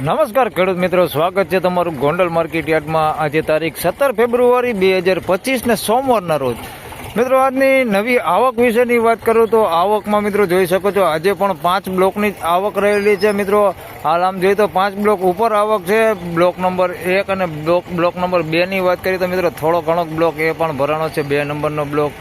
નમસ્કાર ખેડૂત મિત્રો, સ્વાગત છે તમારું ગોંડલ માર્કેટ યાર્ડમાં. આજે તારીખ સત્તર ફેબ્રુઆરી બે હજાર પચીસને સોમવારના રોજ. મિત્રો, આજની નવી આવક વિશેની વાત કરું તો આવકમાં મિત્રો જોઈ શકો છો, આજે પણ પાંચ બ્લોકની આવક રહેલી છે મિત્રો. હાલ આમ જોઈએ તો પાંચ બ્લોક ઉપર આવક છે. બ્લોક નંબર એક અને બ્લોક બ્લોક નંબર બેની વાત કરીએ તો મિત્રો, થોડો ઘણો બ્લોક એ પણ ભરાણો છે, બે નંબરનો બ્લોક.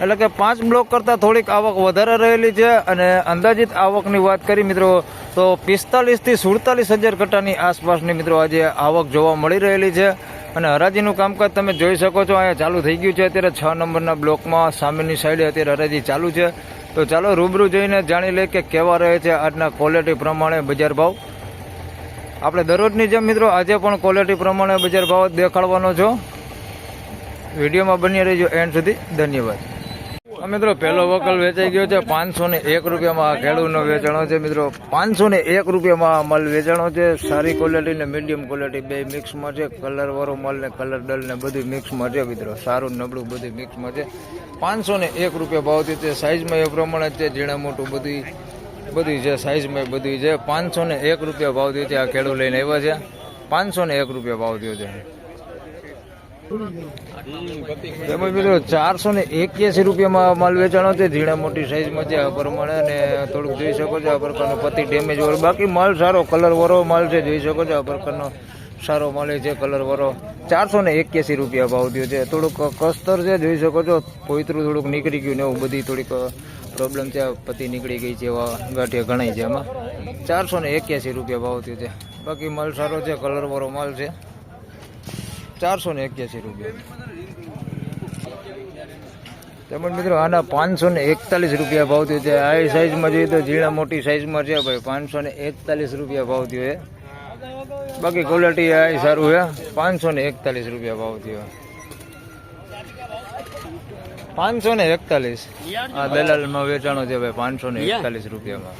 એટલે કે પાંચ બ્લોક કરતાં થોડીક આવક વધારે રહેલી છે અને અંદાજિત આવકની વાત કરી મિત્રો, તો પિસ્તાલીસથી સુડતાલીસ હજાર કટ્ટાની આસપાસની મિત્રો આજે આવક જોવા મળી રહેલી છે. અને હરાજીનું કામકાજ તમે જોઈ શકો છો, અહીંયા ચાલુ થઈ ગયું છે. અત્યારે છ નંબરના બ્લોકમાં સામેની સાઈડે અત્યારે હરાજી ચાલુ છે. તો ચાલો રૂબરૂ જઈને જાણી લઈએ કે કેવા રહે છે આજના ક્વોલિટી પ્રમાણે બજાર ભાવ. આપણે દરરોજની જેમ મિત્રો આજે પણ ક્વોલિટી પ્રમાણે બજાર ભાવ દેખાડવાનો છો. વિડીયોમાં બની રહેજો એન્ડ સુધી. ધન્યવાદ. મિત્રો, પહેલો વકલ વેચાઈ ગયો છે. પાંચસો ને એક રૂપિયામાં ખેડૂતનો વેચાણો છે, મિત્રો. પાંચસો ને એક રૂપિયામાં માલ વેચાણો છે. સારી ક્વોલિટી ને મીડિયમ ક્વોલિટી બે મિક્સમાં છે. કલરવાળો મલ ને કલર ડલ ને બધું મિક્સમાં છે, મિત્રો. સારું નબળું બધું મિક્સમાં છે. પાંચસો ને એક રૂપિયા ભાવ થયો છે. સાઇઝમાં એ પ્રમાણે છે. ઝીણા મોટું બધું બધું છે. સાઇઝમાં બધી છે. પાંચસો ને એક રૂપિયા ભાવ થયો છે. આ ખેડૂત લઈને આવ્યા છે. પાંચસો ને એક રૂપિયા ભાવ થયો છે. તેમજ ચારસો ને એક્યાસી રૂપિયામાં માલ વેચાણો છે ઝીણા મોટી સાઈઝમાં છે, આ પ્રમાણે અને થોડુંક જોઈ શકો છો, આ પ્રકારનો પતિ ડેમેજ વાળો. બાકી માલ સારો કલર વાળો માલ છે, જોઈ શકો છો, આ પ્રકારનો સારો મળે છે કલર વાળો. ચારસો ને એક્યાસી રૂપિયા ભાવ થયો છે. થોડુંક કસ્તર છે, જોઈ શકો છો, પોઈતરું થોડુંક નીકળી ગયું ને એવું બધી થોડીક પ્રોબ્લેમ છે પતિ નીકળી ગઈ છે, એવા ગાંઠિયા ઘણાય છે એમાં ચારસો ને એક્યાસી રૂપિયા ભાવ થયો છે. બાકી માલ સારો છે કલર વાળો માલ છે. ચારસો ને એક્યાસી રૂપિયા. તેમજ મિત્રો, આના પાંચસો ને એકતાલીસ રૂપિયા ભાવ થયો છે. આ સાઈઝમાં જોઈએ તો ઝીણા મોટી સાઈઝમાં છે ભાઈ. પાંચસો ને એકતાલીસ રૂપિયા ભાવ થયો બાકી ક્વોલિટી આ સારું છે. પાંચસો ને એકતાલીસ રૂપિયા ભાવ થયો પાંચસો ને એકતાલીસ આ દલાલમાં વેચાણો છે ભાઈ પાંચસો ને એકતાલીસ રૂપિયામાં.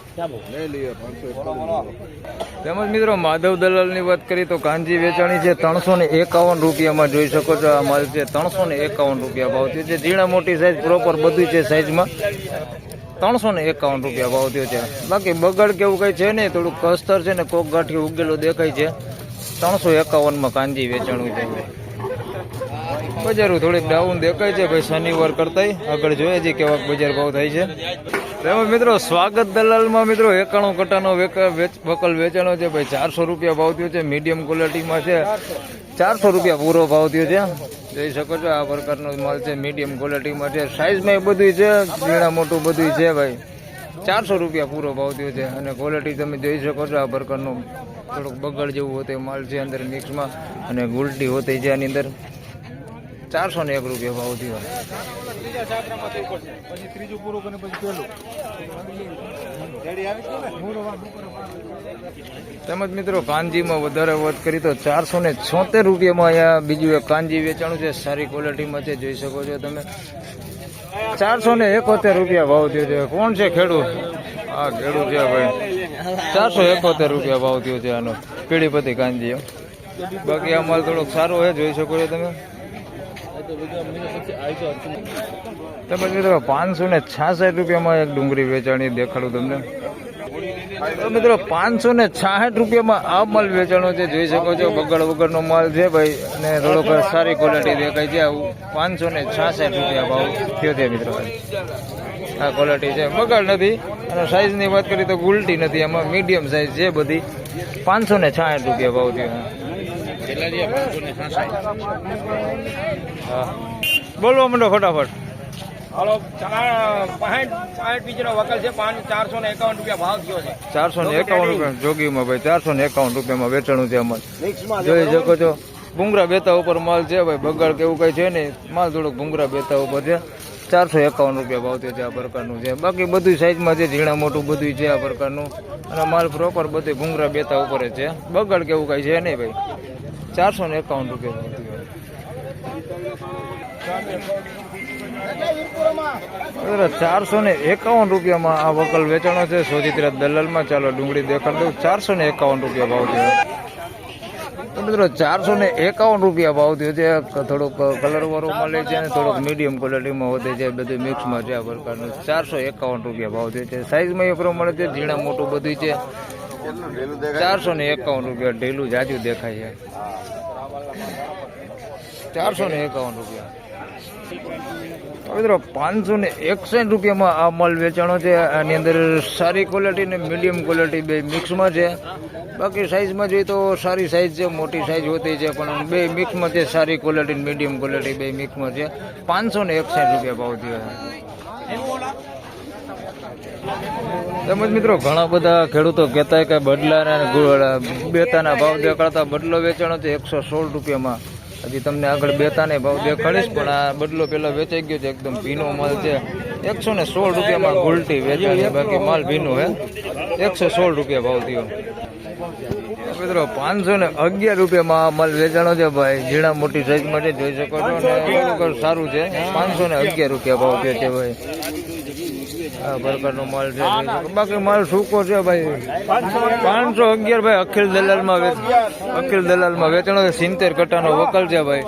તેમજ મિત્રો માધવ દલાલની વાત કરીએ તો કાંજી વેચાણી છે ત્રણસો ને એકાવન રૂપિયામાં. જોઈ શકો છો આ માલ છે ત્રણસો ને એકાવન રૂપિયા ભાવ થયો છે. ઝીણા મોટી સાઈઝ પ્રોપર બધું છે સાઈઝમાં ત્રણસો ને એકાવન રૂપિયા ભાવ થયો છે. બાકી બગડ કેવું કઈ છે નહીં થોડુંક કસ્તર છે ને કોક ગાંઠી ઉગેલો દેખાય છે. ત્રણસો એકાવનમાં કાંજી વેચાણું છે. બજારો થોડીક ડાઉન દેખાય છે. ભાઈ શનિવાર કરતાંય આગળ જોઈએ છે કેવા બજાર ભાવ થાય છે. તેમજ મિત્રો સ્વાગત દલાલમાં મિત્રો એકાણું કટાનો વકલ વેચાણો છે. ભાઈ ચારસો રૂપિયા ભાવ થયો છે. મીડિયમ ક્વોલિટીમાં છે. ચારસો રૂપિયા પૂરો ભાવ થયો છે. જોઈ શકો છો આ પ્રકારનો માલ છે. મીડિયમ ક્વોલિટીમાં છે. સાઈઝમાં એ બધું છે. ઝીણા મોટું બધું છે ભાઈ. ચારસો રૂપિયા પૂરો ભાવ થયો છે. અને ક્વોલિટી તમે જોઈ શકો છો આ પ્રકારનો થોડુંક બગડ જેવું હોતે માલ છે અંદર મિક્સમાં અને ગુલટી હોતી છે આની અંદર. ચારસો ને એક રૂપિયા ભાવ થયો. તેમજ મિત્રો કાંજીમાં વધારે વાત કરી તો ચારસો ને છોતેર રૂપિયામાં અહીંયા બીજું એક કાંજી વેચાણું છે. સારી ક્વોલિટીમાં છે જોઈ શકો છો તમે. ચારસો ને એકોતેર રૂપિયા ભાવ થયો છે. કોણ છે ખેડૂત? હા ખેડૂત છે ભાઈ. ચારસો એકોતેર રૂપિયા ભાવ થયો છે આનો. પીડીપતિ કાંજી બાકી આ માલ થોડોક સારો છે જોઈ શકો છો તમે. તેમજ મિત્રો પાંચસો ને છાસઠ રૂપિયામાં એક ડુંગળી વેચાણી દેખાડું તમને. તો મિત્રો પાંચસો ને છાસઠ રૂપિયામાં આ માલ વેચાણો છે, જોઈ શકો છો, બગડ વગરનો માલ છે ભાઈ, અને થોડો સારી ક્વોલિટી દેખાય છે આવું. પાંચસો ને છાસઠ રૂપિયા ભાવ થયો છે મિત્રો આ ક્વોલિટી છે. બગડ નથી, અને સાઇઝની વાત કરીએ તો ગુલટી નથી એમાં મીડિયમ સાઈઝ છે બધી. પાંચસો ને છાસઠ રૂપિયા ભાવ થયો હા બોલવા માંડો ફટાફટ. હાલો પાંઠ પાંઠ બીજનો વકલ છે પાંચ ચારસો ને એકાવન રૂપિયા ભાવ થયો છે. ચારસો ને એકાવન રૂપિયા જોગીમાં ભાઈ ચારસો ને એકાવન રૂપિયામાં વેચાણું છે અમારે. જોઈ શકો છો ભૂંગરા બેતા ઉપર માલ છે ભાઈ બગાડ કેવું કઈ છે નહીં. માલ થોડોક ભૂંગરા બેતા ઉપર છે. ચારસો એકાવન રૂપિયા ભાવ થયો છે આ પ્રકારનું છે. બાકી બધું સાઈઝમાં છે ઝીણા મોટું બધું છે આ પ્રકારનું. અને માલ પ્રોપર બધું ભૂંગરા બેતા ઉપર જ છે. બગાડ કેવું કઈ છે નહીં ભાઈ. ચારસો ને એકાવન રૂપિયા ચારસો ને એકાવન રૂપિયામાં આ વકલ વેચાણો છે. સોજિત્રા દલાલમાં. ચાલો ડુંગળી દેખાડ દઉં. ચારસો ને એકાવન રૂપિયા ભાવ થયો. તો મિત્રો, ચારસો ને એકાવન રૂપિયા ભાવ થયો છે. થોડોક કલર વાળું મળે છે અને થોડોક મીડિયમ ક્વોલિટીમાં વધે છે. બધું મિક્સમાં છે આ પ્રકારનું. ચારસો એકાવન રૂપિયા ભાવ થયો છે. સાઈઝમાં એ પ્રમાણે છે. ઝીણા મોટું બધું છે. ચારસો ને એકાવન રૂપિયા ઢીલું જાજુ દેખાય છે. ચારસો ને એકાવન રૂપિયા. મિત્રો, પાંચસો ને એકસઠ રૂપિયામાં આ માલ વેચાણો છે. આની અંદર સારી ક્વોલિટી ને મીડિયમ ક્વોલિટી બે મિક્સમાં છે. બાકી સાઇઝમાં જોઈએ તો સારી સાઇઝ છે, મોટી સાઇઝ હોતી છે, પણ બે મિક્સમાં છે, સારી ક્વોલિટી મીડિયમ ક્વોલિટી બે મિક્સમાં છે. પાંચસો ને એકસઠ રૂપિયા ભાવ થયો તેમજ મિત્રો, ઘણા બધા ખેડૂતો કહેતા કે બદલાના બેતાના ભાવ દેખાડતા બદલો વેચાણો છે, એકસો સોળ રૂપિયામાં. હજી તમને આગળ બેતાને ભાવ દેખાડીશ, પણ આ બદલો પેલો વેચાઈ ગયો છે, એકદમ ભીનો માલ છે. એકસો ને સોળ રૂપિયામાં ગુલટી વેચાણી બાકી માલ ભીનો હે એકસો સોળ રૂપિયા ભાવ થયો. મિત્રો, પાંચસો ને અગિયાર રૂપિયામાં માલ વેચાણો છે, ભાઈ. ઝીણા મોટી સાઈઝમાં છે, જોઈ શકો છો ને સારું છે. પાંચસો ને અગિયાર રૂપિયા ભાવ થયો છે ભાઈ. પ્રકારનો માલ છે. બાકી માલ સૂકો છે ભાઈ. પાંચસો અગિયાર. ભાઈ અખિલ દલાલમાં વેચ અખિલ દલાલમાં વેચાણો છે. સિત્તેર કટાનો વકલ છે ભાઈ.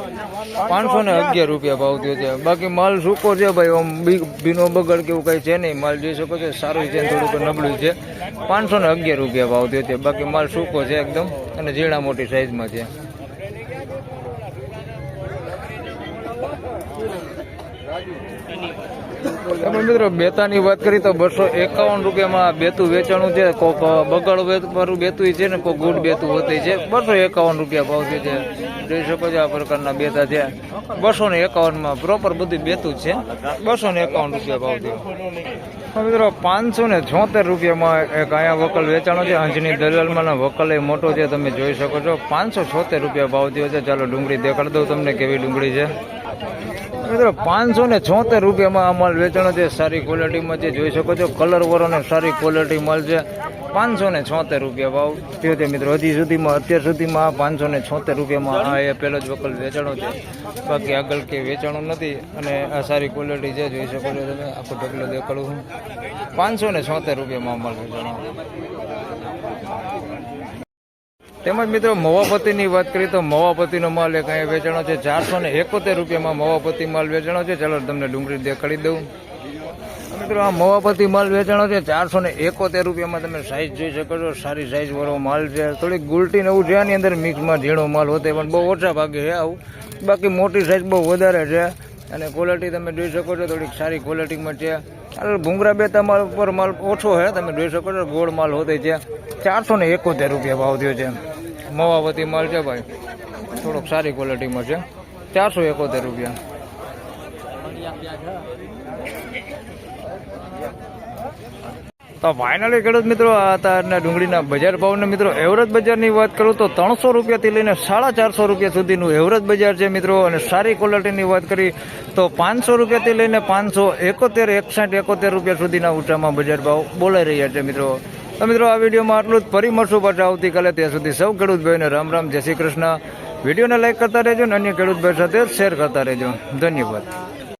પાંચસો ને અગિયાર રૂપિયા ભાવ થયો છે. બાકી માલ સૂકો છે ભાઈ. આમ ભીનો બગડ કે એવું કઈ છે નહીં. માલ જોઈ શકો છો સારું છે થોડુંક નબળું છે. પાંચસો ને અગિયાર રૂપિયા ભાવ થયો છે. બાકી માલ સૂકો છે એકદમ. અને ઝીણા મોટી સાઈઝમાં છે. મિત્રો, બેતાની વાત કરી તો બસો એકાવન રૂપિયામાં બેતું વેચાણું છે. કોક બગડ વાળું બેતું છે ને કોક ગુડ બેતું હોતી છે. બસો એકાવન રૂપિયા ભાવ છે જોઈ શકો છો આ પ્રકારના બેતા છે. બસો ને એકાવનમાં પ્રોપર બધું બેતું છે. બસો ને એકાવન રૂપિયા ભાવ થયો મિત્રો, પાંચસો ને છોતેર રૂપિયામાં એક અહીંયા વકલ વેચાણો છે. અંજની દલાલમાં વકલ એ મોટો છે, તમે જોઈ શકો છો. પાંચસો છોતેર રૂપિયા ભાવ થયો છે. ચાલો ડુંગળી દેખાડી દઉં તમને કેવી ડુંગળી છે. મિત્રો, પાંચસો ને, છોતેર રૂપિયામાં આ માલ વેચાણો છે, સારી ક્વોલિટીમાં છે, જોઈ શકો છો કલર વાળો ને સારી ક્વોલિટી માલ છે. પાંચસો ને છોતેર રૂપિયા ભાવ. થયો છે મિત્રો, હજી સુધીમાં, અત્યાર સુધીમાં આ પાંચસો ને છોતેર રૂપિયામાં આ એ પહેલો જ વકલ વેચાણો છે. બાકી આગળ કે વેચાણું નથી અને આ સારી ક્વોલિટી છે, જોઈ શકો છો તમે. આખો ઢગલો દેખાડું છું. પાંચસો ને છોતેર રૂપિયામાં માલ વેચાણો. તેમજ મિત્રો મવાપતિની વાત કરીએ તો મવાપતિનો માલ એક અહીંયા વેચાણો છે. ચારસો ને એકોતેર રૂપિયામાં મવાપતિ માલ વેચાણો છે. ચાલો તમને ડુંગળી દેખાડી દઉં. મિત્રો, આ મવાપતિ માલ વેચાણો છે. ચારસો ને એકોતેર રૂપિયામાં તમે સાઈઝ જોઈ શકો છો. સારી સાઈઝ વાળો માલ છે. થોડીક ગુલટી ને એવું છે. આની અંદર મિક્સમાં ઝીણો માલ હોતે, પણ બહુ ઓછા ભાગે છે આવું. બાકી મોટી સાઈઝ બહુ વધારે છે. અને ક્વોલિટી તમે જોઈ શકો છો. થોડીક સારી ક્વોલિટીમાં છે. આ ભૂંગરા બેતા માલ ઉપર માલ ઓછો છે. તમે જોઈ શકો છો. ગોળ માલ હોતે છે. ચારસો ને એકોતેર રૂપિયા ભાવ થયો છે. મવાવતી માલ છે ભાઈ. થોડોક સારી ક્વોલિટીમાં છે. ચારસો એકોતેર રૂપિયા. તો ફાઇનલી ખેડૂત મિત્રો, આ તારના ડુંગળીના બજાર ભાવના મિત્રો, એવરેજ બજારની વાત કરું તો ત્રણસો રૂપિયાથી લઈને સાડા ચારસો રૂપિયા સુધીનું એવરેજ બજાર છે મિત્રો, અને સારી ક્વોલિટીની વાત કરી તો પાંચસો રૂપિયાથી લઈને પાંચસો એકોતેર, એકસાઠ એકોતેર રૂપિયા સુધીના ઊંચામાં બજાર ભાવ બોલાઈ રહ્યા છે મિત્રો. તો મિત્રો, આ વિડીયોમાં આટલું જ. ફરી મળશું પાછા આવતીકાલે. ત્યાં સુધી સૌ ખેડૂત ભાઈને રામ રામ. જય શ્રી કૃષ્ણ. વિડીયોને લાઇક કરતા રહેજો અને અન્ય ખેડૂત ભાઈ સાથે શેર કરતા રહેજો. ધન્યવાદ.